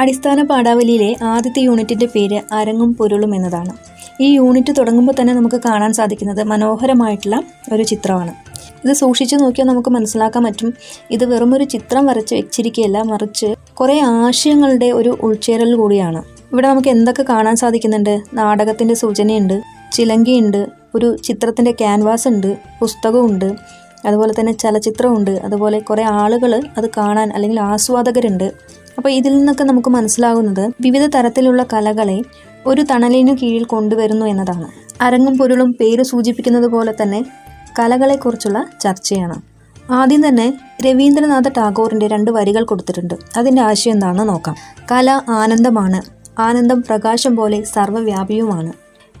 അടിസ്ഥാന പാഠാവലിയിലെ ആദ്യത്തെ യൂണിറ്റിന്റെ പേര് അരങ്ങും പൊരുളും എന്നതാണ്. ഈ യൂണിറ്റ് തുടങ്ങുമ്പോൾ തന്നെ നമുക്ക് കാണാൻ സാധിക്കുന്നത് മനോഹരമായിട്ടുള്ള ഒരു ചിത്രമാണ്. ഇത് സൂക്ഷിച്ചു നോക്കിയാൽ നമുക്ക് മനസ്സിലാക്കാൻ പറ്റും. ഇത് വെറുമൊരു ചിത്രം വരച്ച് വെച്ചിരിക്കുകയല്ല മറിച്ച് കുറേ ആശയങ്ങളുടെ ഒരു ഉൾച്ചേരൽ കൂടിയാണ്. ഇവിടെ നമുക്ക് എന്തൊക്കെ കാണാൻ സാധിക്കുന്നുണ്ട്? നാടകത്തിന്റെ സൂചനയുണ്ട് ചിലങ്കിയുണ്ട് ഒരു ചിത്രത്തിന്റെ ക്യാൻവാസ് ഉണ്ട് പുസ്തകമുണ്ട് അതുപോലെ തന്നെ ചലച്ചിത്രമുണ്ട് അതുപോലെ കുറേ ആളുകൾ അത് കാണാൻ അല്ലെങ്കിൽ ആസ്വാദകരുണ്ട്. അപ്പോൾ ഇതിൽ നിന്നൊക്കെ നമുക്ക് മനസ്സിലാകുന്നത് വിവിധ തരത്തിലുള്ള കലകളെ ഒരു തണലിനു കീഴിൽ കൊണ്ടുവരുന്നു എന്നതാണ്. അരങ്ങും പൊരുളും പേര് സൂചിപ്പിക്കുന്നത് പോലെ തന്നെ കലകളെക്കുറിച്ചുള്ള ചർച്ചയാണ്. ആദ്യം തന്നെ രവീന്ദ്രനാഥ ടാഗോറിന്റെ രണ്ട് വരികൾ കൊടുത്തിട്ടുണ്ട്. അതിന്റെ ആശയം എന്താണെന്ന് നോക്കാം. കല ആനന്ദമാണ്. ആനന്ദം പ്രകാശം പോലെ സർവവ്യാപിയുമാണ്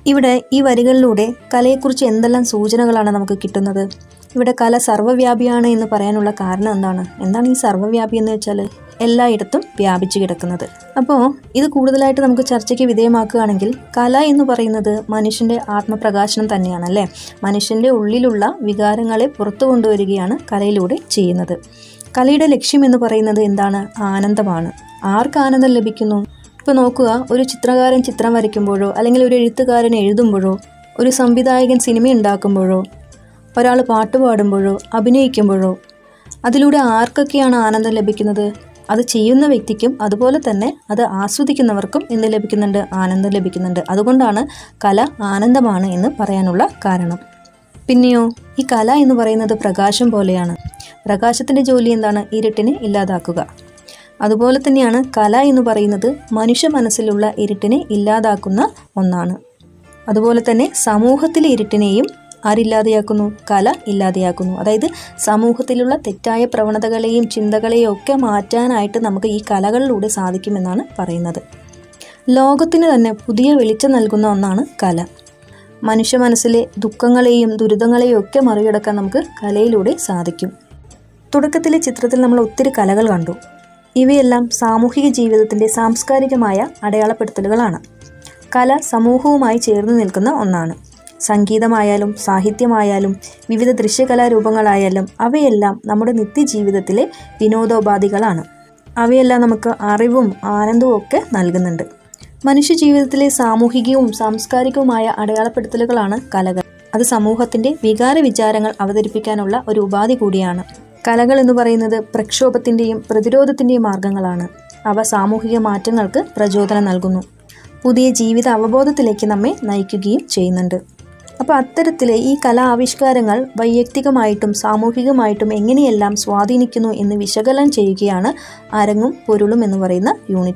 ഇവിടെ ഈ വരികളിലൂടെ കലയെക്കുറിച്ച് എന്തെല്ലാം സൂചനകളാണ് നമുക്ക് കിട്ടുന്നത്? ഇവിടെ കല സർവവ്യാപിയാണ് എന്ന് പറയാനുള്ള കാരണം എന്താണ്? എന്താണ് ഈ സർവവ്യാപി എന്ന് വെച്ചാൽ എല്ലായിടത്തും വ്യാപിച്ചു കിടക്കുന്നത്. അപ്പോൾ ഇത് കൂടുതലായിട്ട് നമുക്ക് ചർച്ചയ്ക്ക് വിധേയമാക്കുകയാണെങ്കിൽ കല എന്ന് പറയുന്നത് മനുഷ്യന്റെ ആത്മപ്രകാശനം തന്നെയാണ് അല്ലേ മനുഷ്യന്റെ ഉള്ളിലുള്ള വികാരങ്ങളെ പുറത്തു കൊണ്ടുവരികയാണ് കലയിലൂടെ ചെയ്യുന്നത്. കലയുടെ ലക്ഷ്യം എന്ന് പറയുന്നത് എന്താണ്? ആനന്ദമാണ്. ആർക്ക് ആനന്ദം ലഭിക്കുന്നു? ഇപ്പോൾ നോക്കുക ഒരു ചിത്രകാരൻ ചിത്രം വരയ്ക്കുമ്പോഴോ അല്ലെങ്കിൽ ഒരു എഴുത്തുകാരൻ എഴുതുമ്പോഴോ ഒരു സംവിധായകൻ സിനിമ ഉണ്ടാക്കുമ്പോഴോ ഒരാൾ പാട്ട് പാടുമ്പോഴോ അഭിനയിക്കുമ്പോഴോ അതിലൂടെ ആർക്കൊക്കെയാണ് ആനന്ദം ലഭിക്കുന്നത്? അത് ചെയ്യുന്ന വ്യക്തിക്കും അതുപോലെ തന്നെ അത് ആസ്വദിക്കുന്നവർക്കും എന്ത് ലഭിക്കുന്നുണ്ട് ആനന്ദം ലഭിക്കുന്നുണ്ട്. അതുകൊണ്ടാണ് കല ആനന്ദമാണ് എന്ന് പറയാനുള്ള കാരണം. പിന്നെയോ ഈ കല എന്ന് പറയുന്നത് പ്രകാശം പോലെയാണ്. പ്രകാശത്തിന്റെ ജോലി എന്താണ്? ഇരുട്ടിനെ ഇല്ലാതാക്കുക. അതുപോലെ തന്നെയാണ് കല എന്ന് പറയുന്നത് മനുഷ്യ മനസ്സിലുള്ള ഇരുട്ടിനെ ഇല്ലാതാക്കുന്ന ഒന്നാണ്. അതുപോലെ തന്നെ സമൂഹത്തിലെ ഇരുട്ടിനെയും ആരില്ലാതെയാക്കുന്നു കല ഇല്ലാതെയാക്കുന്നു. അതായത് സമൂഹത്തിലുള്ള തെറ്റായ പ്രവണതകളെയും ചിന്തകളെയും ഒക്കെ മാറ്റാനായിട്ട് നമുക്ക് ഈ കലകളിലൂടെ സാധിക്കുമെന്നാണ് പറയുന്നത്. ലോകത്തിന് തന്നെ പുതിയ വെളിച്ചം നൽകുന്ന ഒന്നാണ് കല. മനുഷ്യ മനസ്സിലെ ദുഃഖങ്ങളെയും ദുരിതങ്ങളെയും ഒക്കെ മറികടക്കാൻ നമുക്ക് കലയിലൂടെ സാധിക്കും. തുടക്കത്തിലെ ചിത്രത്തിൽ നമ്മൾ ഒത്തിരി കലകൾ കണ്ടു. ഇവയെല്ലാം സാമൂഹിക ജീവിതത്തിന്റെ സാംസ്കാരികമായ അടയാളപ്പെടുത്തലുകളാണ്. കല സമൂഹവുമായി ചേർന്ന് നിൽക്കുന്ന ഒന്നാണ്. സംഗീതമായാലും സാഹിത്യമായാലും വിവിധ ദൃശ്യകലാരൂപങ്ങളായാലും അവയെല്ലാം നമ്മുടെ നിത്യജീവിതത്തിലെ വിനോദോപാധികളാണ്. അവയെല്ലാം നമുക്ക് അറിവും ആനന്ദവും ഒക്കെ നൽകുന്നുണ്ട്. മനുഷ്യ ജീവിതത്തിലെ സാമൂഹികവും സാംസ്കാരികവുമായ അടയാളപ്പെടുത്തലുകളാണ് കലകൾ. അത് സമൂഹത്തിന്റെ വികാര വിചാരങ്ങൾ അവതരിപ്പിക്കാനുള്ള ഒരു ഉപാധി കൂടിയാണ്. കലകൾ എന്ന് പറയുന്നത് പ്രക്ഷോഭത്തിന്റെയും പ്രതിരോധത്തിന്റെയും മാർഗങ്ങളാണ്. അവ സാമൂഹിക മാറ്റങ്ങൾക്ക് പ്രചോദനം നൽകുന്നു. പുതിയ ജീവിത അവബോധത്തിലേക്ക് നമ്മെ നയിക്കുകയും ചെയ്യുന്നുണ്ട്. അപ്പോൾ അത്തരത്തിൽ ഈ കലാ ആവിഷ്കാരങ്ങൾ വൈയക്തികമായിട്ടും സാമൂഹികമായിട്ടും എങ്ങനെയെല്ലാം സ്വാധീനിക്കുന്നു എന്ന് വിശകലനം ചെയ്യുകയാണ് അരങ്ങും പൊരുളും എന്ന് പറയുന്ന യൂണിറ്റ്